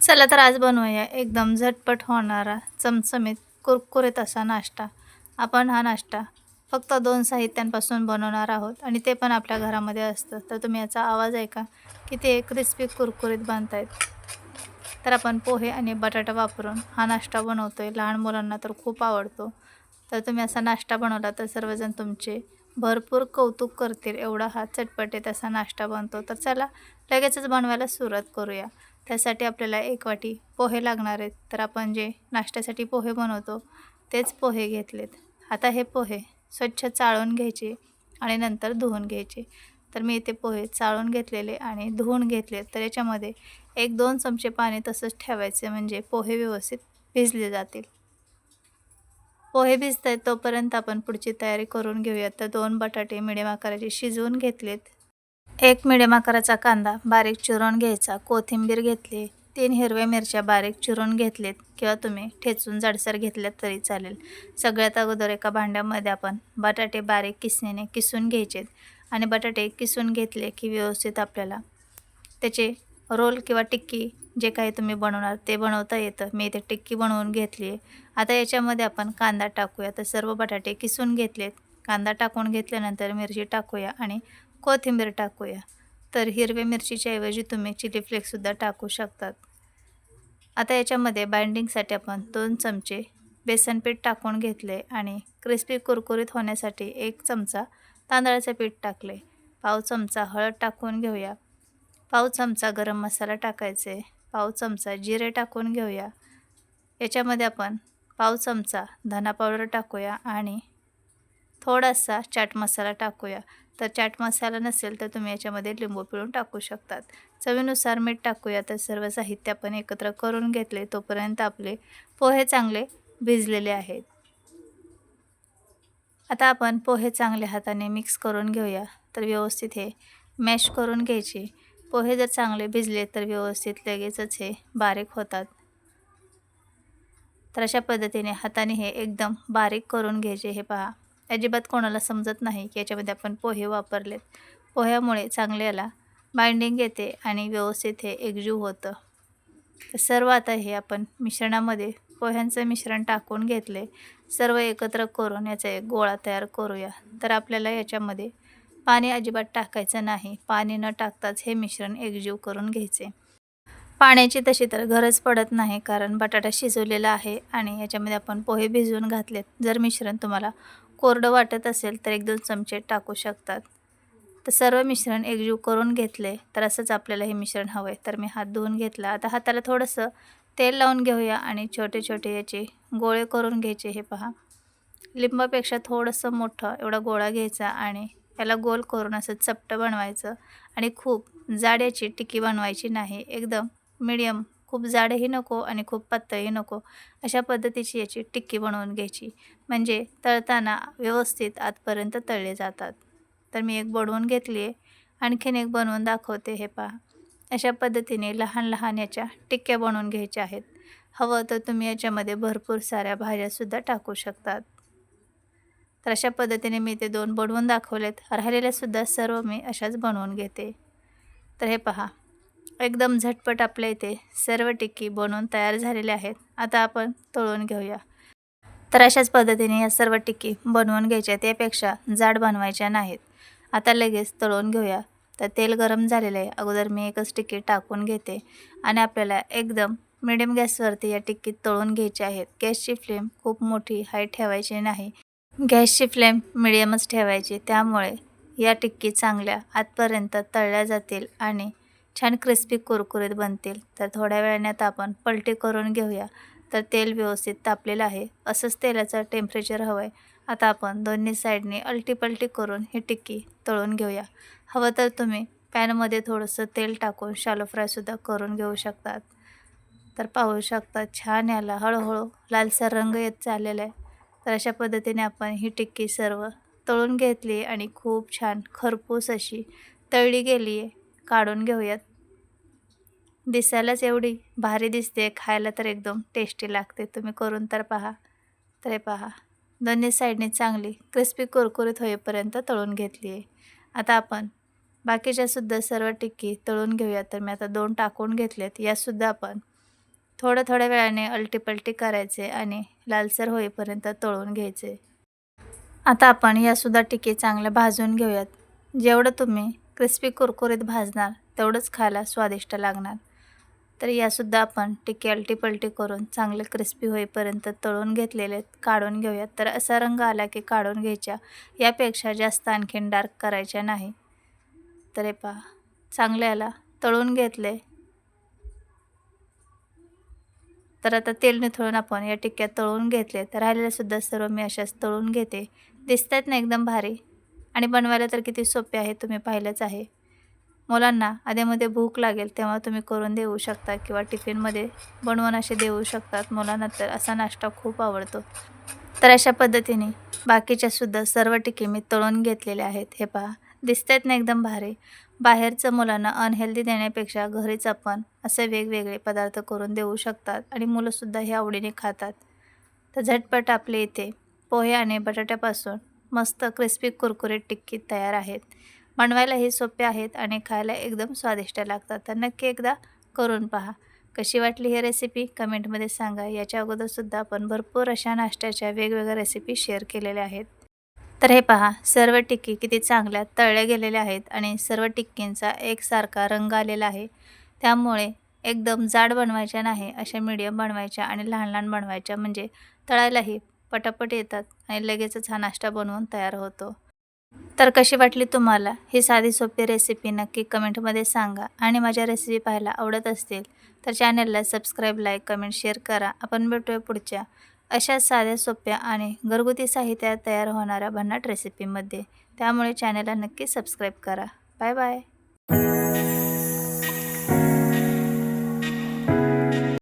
चला तर आज बनवूया. एकदम झटपट होणारा चमचमीत कुरकुरीत असा नाश्ता. आपण हा नाश्ता फक्त दोन साहित्यांपासून बनवणार आहोत आणि ते पण आपल्या घरामध्ये असतं. तर तुम्ही याचा आवाज ऐका की ते क्रिस्पी कुरकुरीत बांधतायत तर आपण पोहे आणि बटाटा वापरून हा नाश्ता बनवतो आहे लहान मुलांना तर खूप आवडतो. तर तुम्ही असा नाश्ता बनवला तर सर्वजण तुमचे भरपूर कौतुक करतील. एवढा हा चटपटीत असा नाश्ता बनतो. तर चला लगेचच बनवायला सुरुवात करूया. त्यासाठी आपल्याला एक वाटी पोहे लागणार आहेत. तर आपण जे नाश्त्यासाठी पोहे बनवतो तेच पोहे घेतलेत. आता हे पोहे स्वच्छ चाळून घ्यायचे आणि नंतर धुवून घ्यायचे. तर मी इथे पोहे चाळून घेतलेले आणि धुवून घेतले तर याच्यामध्ये एक दोन चमचे पाणी तसंच ठेवायचे म्हणजे पोहे व्यवस्थित भिजले जातील. पोहे भिजत आहेत तोपर्यंत आपण पुढची तयारी करून घेऊयात. तर दोन बटाटे मिडियम आकाराचे शिजवून घेतलेत. एक मिडियम आकाराचा कांदा बारीक चिरून घ्यायचा. कोथिंबीर घेतली. तीन हिरव्या मिरच्या बारीक चिरून घेतलेत. किंवा तुम्ही ठेचून जाडसर घेतल्यात तरी चालेल. सगळ्यात अगोदर एका भांड्यामध्ये आपण बटाटे बारीक किसणीने किसून घ्यायचेत. आणि बटाटे किसून घेतले की व्यवस्थित आपल्याला त्याचे रोल किंवा टिक्की जे काही तुम्ही बनवणार ते बनवता येतं. मी इथे टिक्की बनवून घेतली आहे. आता याच्यामध्ये आपण कांदा टाकूया. तर सर्व बटाटे किसून घेतलेत. कांदा टाकून घेतल्यानंतर मिरची टाकूया आणि कोथिंबीर टाकूया. तर हिरव्या मिरचीच्या ऐवजी तुम्ही चिली फ्लेक्ससुद्धा टाकू शकतात. आता याच्यामध्ये बाइंडिंगसाठी आपण दोन चमचे बेसन पीठ टाकून घेतले आणि क्रिस्पी कुरकुरीत होण्यासाठी एक चमचा तांदळाचं पीठ टाकले. पाव चमचा हळद टाकून घेऊया. पाव चमचा गरम मसाला टाकायचे. पाव चमचा जिरे टाकून घेऊया. याच्यामध्ये आपण पाव चमचा धना पावडर टाकूया आणि थोडासा चाट मसाला टाकूया. तर चाट मसाला नसेल तर तुम्ही याच्यामध्ये लिंबू पिळून टाकू शकतात. चवीनुसार मीठ टाकूया. तर सर्व साहित्य आपण एकत्र करून घेतले. तोपर्यंत आपले पोहे चांगले भिजलेले आहेत. आता आपण पोहे चांगले हाताने मिक्स करून घेऊया. तर व्यवस्थित हे मॅश करून घ्यायचे. पोहे जर चांगले भिजले तर व्यवस्थित लगेचच हे बारीक होतात. तर अशा पद्धतीने हाताने हे एकदम बारीक करून घ्यायचे हे पहा. अजिबात कोणाला समजत नाही की याच्यामध्ये आपण पोहे वापरलेत. पोह्यामुळे चांगल्याला बाइंडिंग येते आणि व्यवस्थित हे एकजीव होतं. तर सर्व आता हे आपण मिश्रणामध्ये पोह्यांचं मिश्रण टाकून घेतले. सर्व एकत्र करून याचा एक गोळा तयार करूया. तर आपल्याला याच्यामध्ये पाणी अजिबात टाकायचं नाही. पाणी न टाकताच हे मिश्रण एकजीव करून घ्यायचे. पाण्याची तशी तर गरज पडत नाही कारण बटाटा शिजवलेला आहे आणि याच्यामध्ये आपण पोहे भिजवून घातलेत. जर मिश्रण तुम्हाला कोरडं वाटत असेल तर एक दोन चमचे टाकू शकतात. तर सर्व मिश्रण एकजीव करून घेतले तर असंच आपल्याला हे मिश्रण हवं आहे तर मी हात धुवून घेतला. आता हाताला थोडंसं तेल लावून घेऊया आणि छोटे छोटे याचे गोळे करून घ्यायचे. हे पहा. लिंबापेक्षा थोडंसं मोठं एवढा गोळा घ्यायचा आणि याला गोल करून असं चपटं बनवायचं आणि खूप जाड्याची टिकी बनवायची नाही. एकदम मिडियम खूप जाडही नको आणि खूप पातळही नको अशा पद्धतीची याची टिक्की बनवून घ्यायची. म्हणजे तळताना व्यवस्थित आतपर्यंत तळले जातात. तर मी एक बनवून घेतली आहे. आणखीन एक बनवून दाखवते हे पहा. अशा पद्धतीने लहान लहान याच्या टिक्क्या बनवून घ्यायच्या आहेत. हवं तर तुम्ही याच्यामध्ये भरपूर साऱ्या भाज्यासुद्धा टाकू शकतात. तर अशा पद्धतीने मी ते दोन बनवून दाखवलेत. राहिलेल्यासुद्धा सर्व मी अशाच बनवून घेते. तर हे पहा. एकदम झटपट आपल्या इथे सर्व टिक्की बनवून तयार झालेल्या आहेत. आता आपण तळून घेऊया. तर अशाच पद्धतीने या सर्व टिक्की बनवून घ्यायच्या त्यापेक्षा जाड बनवायच्या नाहीत. आता लगेच तळून घेऊया. तर तेल गरम झालेलं आहे. अगोदर मी एकच टिक्की टाकून घेते. आणि आपल्याला एकदम मिडियम गॅसवरती या टिक्कीत तळून घ्यायच्या आहेत. गॅसची फ्लेम खूप मोठी हाय ठेवायची नाही. गॅसची फ्लेम मिडियमच ठेवायची त्यामुळे या टिक्की चांगल्या आतपर्यंत तळल्या जातील आणि छान क्रिस्पी कुरकुरीत बनतील. तर थोड्या वेळाने आता आपण पलटी करून घेऊया. तर तेल व्यवस्थित तापलेलं आहे. असंच तेलाचं टेम्परेचर हवं आहे आता आपण दोन्ही साईडने अलटी पलटी करून ही टिक्की तळून घेऊया. हवं तर तुम्ही पॅनमध्ये थोडंसं तेल टाकून शालो फ्रायसुद्धा करून घेऊ शकतात. तर पाहू शकता छान याला हळूहळू लालसर रंग येत चाललेला आहे. तर अशा पद्धतीने आपण ही टिक्की सर्व तळून घेतली आणि खूप छान खरपूस अशी तळली गेली आहे. काढून घेऊयात. दिसायलाच एवढी भारी दिसते खायला तर एकदम टेस्टी लागते. तुम्ही करून तर पहा. तर पहा दोन्ही साईडने चांगली क्रिस्पी कुरकुरीत होईपर्यंत तळून घेतली आहे. आता आपण बाकीच्यासुद्धा सर्व टिक्की तळून घेऊया तर मी आता दोन टाकून घेतल्यात यासुद्धा आपण थोड्या थोड्या वेळाने अलटीपलटी करायचे आणि लालसर होईपर्यंत तळून घ्यायचे. आता आपण यासुद्धा टिके चांगल्या भाजून घेऊयात. जेवढं तुम्ही क्रिस्पी कुरकुरीत भाजणार तेवढंच खायला स्वादिष्ट लागणार. तर यासुद्धा आपण टिके अलटीपलटी करून चांगले क्रिस्पी होईपर्यंत तळून घेतलेले काढून घेऊयात. तर असा रंग आला की काढून घ्यायच्या यापेक्षा जास्त आणखीन डार्क करायच्या नाही. तर हे पहा चांगल्याला तळून घेतले. तर आता तेल निथळून आपण या टिक्क्यात तळून घेतले. तर राहिलेल्यासुद्धा सर्व मी अशाच तळून घेते. दिसत आहेत ना एकदम भारी? आणि बनवायला तर किती सोपे आहे तुम्ही पाहिलंच आहे. मुलांना आधीमध्ये भूक लागेल तेव्हा तुम्ही करून देऊ शकता किंवा टिफिनमध्ये बनवून असे देऊ शकतात. मुलांना तर असा नाश्ता खूप आवडतो. तर अशा पद्धतीने बाकीच्या सुद्धा सर्व टिके मी तळून घेतलेले आहेत. हे पहा. दिसत आहेत ना एकदम भारी. बाहेरचं मुलांना अनहेल्दी देण्यापेक्षा घरीच आपण असे वेगवेगळे पदार्थ करून देऊ शकतात आणि मुलंसुद्धा हे आवडीने खातात. तर झटपट आपले इथे पोहे आणि बटाट्यापासून मस्त क्रिस्पी कुरकुरीत टिक्की तयार आहेत. बनवायलाही सोपे आहेत आणि खायला एकदम स्वादिष्ट लागतात. तर नक्की एकदा करून पहा. कशी वाटली ही रेसिपी कमेंटमध्ये सांगा. याच्या अगोदरसुद्धा आपण भरपूर अशा नाश्त्याच्या वेगवेगळ्या रेसिपी शेअर केलेल्या आहेत. तर हे पहा सर्व टिक्की किती चांगल्या तळल्या गेलेल्या आहेत आणि सर्व टिक्कींचा एकसारखा रंग आलेला आहे. त्यामुळे एकदम जाड बनवायच्या नाही अशा मीडियम बनवायच्या आणि लहान लहान बनवायच्या. म्हणजे तळायलाही पटापट येतात आणि लगेचच हा नाश्ता बनवून तयार होतो. तर कशी वाटली तुम्हाला ही साधी सोपी रेसिपी नक्की कमेंटमध्ये सांगा. आणि माझ्या रेसिपी पाहायला आवडत असतील तर चॅनलला सबस्क्राईब लाईक कमेंट शेअर करा. आपण भेटूया पुढच्या अशा साध्या सोप्या आणि घरगुती साहित्यात तयार होणाऱ्या भन्नाट रेसिपीमध्ये त्यामुळे चॅनलला नक्की सबस्क्राईब करा. Bye bye